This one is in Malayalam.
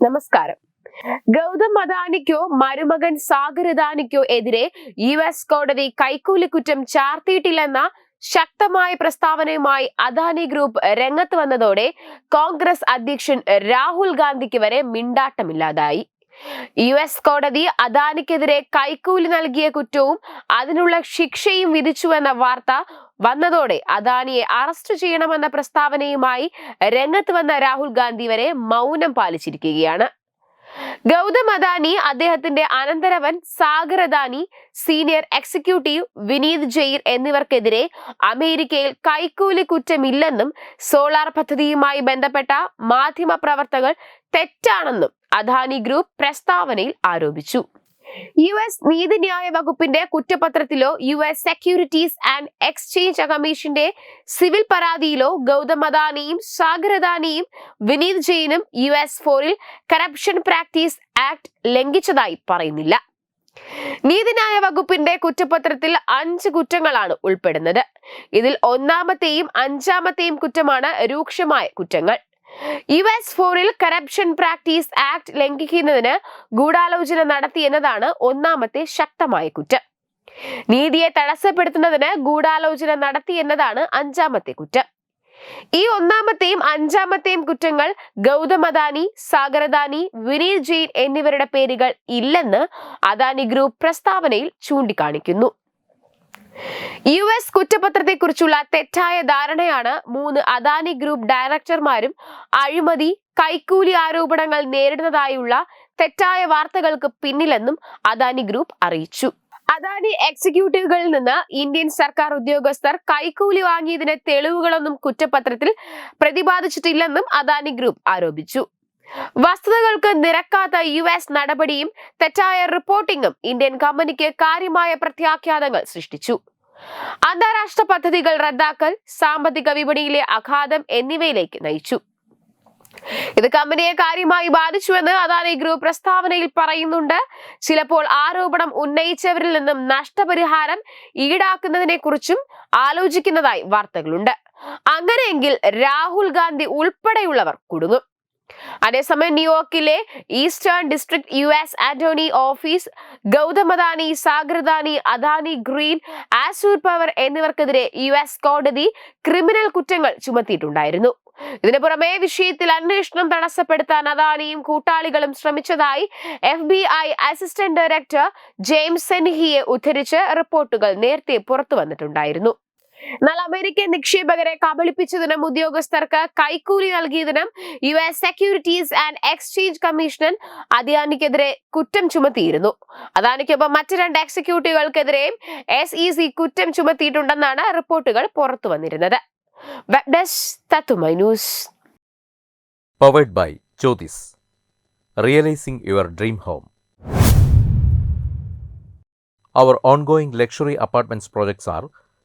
നമസ്കാരം. ഗൗതം അദാനിക്കോ മരുമകൻ സാഗർ അദാനിക്കോ എതിരെ യു എസ് കോടതി കൈക്കൂലി കുറ്റം ചാർത്തിയിട്ടില്ലെന്ന ശക്തമായ പ്രസ്താവനയുമായി അദാനി ഗ്രൂപ്പ് രംഗത്ത് വന്നതോടെ കോൺഗ്രസ് അധ്യക്ഷൻ രാഹുൽ ഗാന്ധിക്ക് വരെ മിണ്ടാട്ടമില്ലാതായി. യു എസ് കോടതി അദാനിക്കെതിരെ കൈക്കൂലി നൽകിയ കുറ്റവും അതിനുള്ള ശിക്ഷയും വിധിച്ചുവെന്ന വാർത്ത വന്നതോടെ അദാനിയെ അറസ്റ്റ് ചെയ്യണമെന്ന പ്രസ്താവനയുമായി രംഗത്ത് വന്ന രാഹുൽ ഗാന്ധി വരെ മൗനം പാലിച്ചിരിക്കുകയാണ്. ഗൗതം അദാനി അദ്ദേഹത്തിന്റെ അനന്തരവൻ Sagar Adani senior executive Vineet Jair എന്നിവർക്കെതിരെ അമേരിക്കയിൽ കൈക്കൂലി കുറ്റമില്ലെന്നും സോളാർ പദ്ധതിയുമായി ബന്ധപ്പെട്ട മാധ്യമ പ്രവർത്തകർ തെറ്റാണെന്നും അദാനി ഗ്രൂപ്പ് പ്രസ്താവനയിൽ ആരോപിച്ചു. യു എസ് നീതിന്യായ വകുപ്പിന്റെ കുറ്റപത്രത്തിലോ U S securities and exchange കമ്മീഷന്റെ സിവിൽ പരാതിയിലോ ഗൗതം അദാനിയും സാഗർ അദാനിയും Vineet ജെയിനും U S foreign corruption practice act ലംഘിച്ചതായി പറയുന്നില്ല. നീതിന്യായ വകുപ്പിന്റെ കുറ്റപത്രത്തിൽ അഞ്ച് കുറ്റങ്ങളാണ് ഉൾപ്പെടുന്നത്. ഇതിൽ ഒന്നാമത്തെയും അഞ്ചാമത്തെയും കുറ്റമാണ് രൂക്ഷമായ കുറ്റങ്ങൾ. U S foreign corruption practice act ലംഘിക്കുന്നതിന് ഗൂഢാലോചന നടത്തിയെന്നതാണ് ഒന്നാമത്തെ ശക്തമായ കുറ്റം. നീതിയെ തടസ്സപ്പെടുത്തുന്നതിന് ഗൂഢാലോചന നടത്തി എന്നതാണ് അഞ്ചാമത്തെ കുറ്റം. ഈ ഒന്നാമത്തെയും അഞ്ചാമത്തെയും കുറ്റങ്ങൾ ഗൗതം അദാനി സാഗർ വിനീത് ജെയിൻ എന്നിവരുടെ പേരുകൾ ഇല്ലെന്ന് അദാനി ഗ്രൂപ്പ് പ്രസ്താവനയിൽ ചൂണ്ടിക്കാണിക്കുന്നു. യു എസ് കുറ്റപത്രത്തെക്കുറിച്ചുള്ള തെറ്റായ ധാരണയാണ് മൂന്ന് അദാനി ഗ്രൂപ്പ് ഡയറക്ടർമാരും അഴിമതി കൈക്കൂലി ആരോപണങ്ങൾ നേരിടുന്നതായുള്ള തെറ്റായ വാർത്തകൾക്ക് പിന്നിലെന്നും അദാനി ഗ്രൂപ്പ് അറിയിച്ചു. അദാനി എക്സിക്യൂട്ടീവുകളിൽ നിന്ന് ഇന്ത്യൻ സർക്കാർ ഉദ്യോഗസ്ഥർ കൈക്കൂലി വാങ്ങിയതിന് തെളിവുകളൊന്നും കുറ്റപത്രത്തിൽ പ്രതിപാദിച്ചിട്ടില്ലെന്നും അദാനി ഗ്രൂപ്പ് ആരോപിച്ചു. വസ്തുതകൾക്ക് നിരക്കാത്ത യു എസ് നടപടിയും തെറ്റായ റിപ്പോർട്ടിംഗും ഇന്ത്യൻ കമ്പനിക്ക് കാര്യമായ പ്രത്യാഖ്യാതങ്ങൾ സൃഷ്ടിച്ചു. അന്താരാഷ്ട്ര പദ്ധതികൾ റദ്ദാക്കൽ സാമ്പത്തിക വിപണിയിലെ അഘാതം എന്നിവയിലേക്ക് നയിച്ചു. ഇത് കമ്പനിയെ കാര്യമായി ബാധിച്ചുവെന്ന് അദാനി ഗ്രൂപ്പ് പ്രസ്താവനയിൽ പറയുന്നുണ്ട്. ചിലപ്പോൾ ആരോപണം ഉന്നയിച്ചവരിൽ നിന്നും നഷ്ടപരിഹാരം ഈടാക്കുന്നതിനെ കുറിച്ചും ആലോചിക്കുന്നതായി വാർത്തകളുണ്ട്. അങ്ങനെയെങ്കിൽ രാഹുൽ ഗാന്ധി ഉൾപ്പെടെയുള്ളവർ കുടുങ്ങും. അതേസമയം ന്യൂയോർക്കിലെ eastern district U S attorney office Gautam Adani Sagar Adani green Azure power എന്നിവർക്കെതിരെ U S കോടതി ക്രിമിനൽ കുറ്റങ്ങൾ ചുമത്തിയിട്ടുണ്ടായിരുന്നു. ഇതിനു പുറമെ വിഷയത്തിൽ അന്വേഷണം തടസ്സപ്പെടുത്താൻ അദാനിയും കൂട്ടാളികളും ശ്രമിച്ചതായി F B I assistant director James സെൻഹിയെ ഉദ്ധരിച്ച് റിപ്പോർട്ടുകൾ നേരത്തെ പുറത്തു വന്നിട്ടുണ്ടായിരുന്നു. എന്നാൽ അമേരിക്കൻ നിക്ഷേപകരെ കബളിപ്പിച്ചതിനും ഉദ്യോഗസ്ഥർക്ക് കൈക്കൂലി നൽകിയതിനും U S securities and exchange commission അദാനിക്കെതിരെ കുറ്റം ചുമത്തിയിരുന്നു. അദാനിക്കൊപ്പം മറ്റു രണ്ട് എക്സിക്യൂട്ടീവുകൾക്കെതിരെയും എസ് ഇ സി കുറ്റം ചുമത്തിയിട്ടുണ്ടെന്നാണ് റിപ്പോർട്ടുകൾ പുറത്തു വന്നിരുന്നത്. വെബ് ഡെസ്ക് തത്തുമൈ news. Powered by Jyothis realising your dream